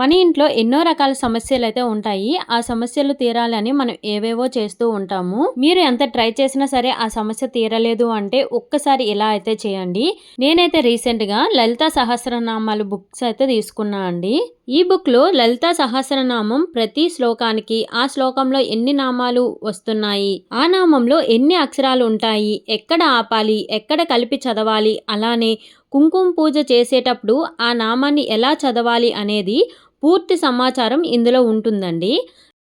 మన ఇంట్లో ఎన్నో రకాల సమస్యలు అయితే ఉంటాయి. ఆ సమస్యలు తీరాలని మనం ఏవేవో చేస్తూ ఉంటాము. మీరు ఎంత ట్రై చేసినా సరే ఆ సమస్య తీరలేదు అంటే ఒక్కసారి ఇలా అయితే చేయండి. నేనైతే రీసెంట్గా లలిత సహస్రనామాలు బుక్స్ అయితే తీసుకున్నా అండి. ఈ బుక్లో లలిత సహస్రనామం ప్రతి శ్లోకానికి ఆ శ్లోకంలో ఎన్ని నామాలు వస్తున్నాయి ఆ నామంలో ఎన్ని అక్షరాలు ఉంటాయి ఎక్కడ ఆపాలి ఎక్కడ కలిపి చదవాలి అలానే కుంకుమ పూజ చేసేటప్పుడు ఆ నామాన్ని ఎలా చదవాలి అనేది పూర్తి సమాచారం ఇందులో ఉంటుందండి.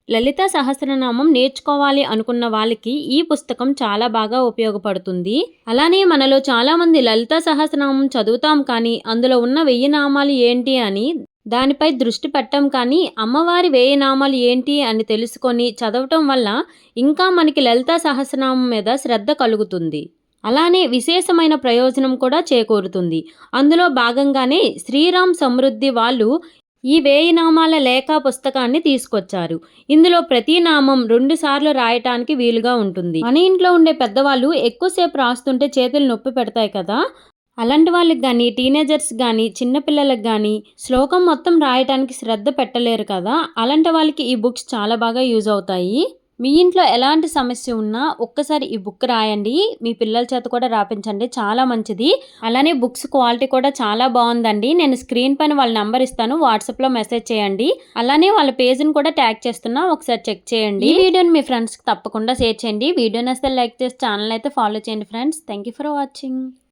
లలిత సహస్రనామం నేర్చుకోవాలి అనుకున్న వాళ్ళకి ఈ పుస్తకం చాలా బాగా ఉపయోగపడుతుంది. అలానే మనలో చాలామంది లలిత సహస్రనామం చదువుతాం కానీ అందులో ఉన్న వెయ్యి నామాలు ఏంటి అని దానిపై దృష్టి పెట్టం కానీ అమ్మవారి వేయి నామాలు ఏంటి అని తెలుసుకొని చదవటం వల్ల ఇంకా మనకి లలిత సహస్రనామం మీద శ్రద్ధ కలుగుతుంది. అలానే విశేషమైన ప్రయోజనం కూడా చేకూరుతుంది. అందులో భాగంగానే శ్రీరామ్ సమృద్ధి వాళ్ళు ఈ వేయి నామాల లేఖ పుస్తకాన్ని తీసుకొచ్చారు. ఇందులో ప్రతి నామం రెండు సార్లు రాయటానికి వీలుగా ఉంటుంది. మన ఇంట్లో ఉండే పెద్దవాళ్ళు ఎక్కువసేపు రాస్తుంటే చేతులు నొప్పి పెడతాయి కదా? అలాంటి వాళ్ళకి కానీ టీనేజర్స్ కానీ చిన్నపిల్లలకు కానీ శ్లోకం మొత్తం రాయటానికి శ్రద్ధ పెట్టలేరు కదా? అలాంటి వాళ్ళకి ఈ బుక్స్ చాలా బాగా యూజ్ అవుతాయి. మీ ఇంట్లో ఎలాంటి సమస్య ఉన్నా ఒక్కసారి ఈ బుక్ రాయండి. మీ పిల్లల చేత కూడా రాపించండి. చాలా మంచిది. అలానే బుక్స్ క్వాలిటీ కూడా చాలా బాగుందండి. నేను స్క్రీన్ పైన వాళ్ళ నెంబర్ ఇస్తాను. వాట్సాప్లో మెసేజ్ చేయండి. అలానే వాళ్ళ పేజ్ని కూడా ట్యాగ్ చేస్తున్నా. ఒకసారి చెక్ చేయండి. ఈ వీడియోని మీ ఫ్రెండ్స్కి తప్పకుండా షేర్ చేయండి. వీడియోని అసలు లైక్ చేసి ఛానల్ అయితే ఫాలో చేయండి friends. Thank you for watching.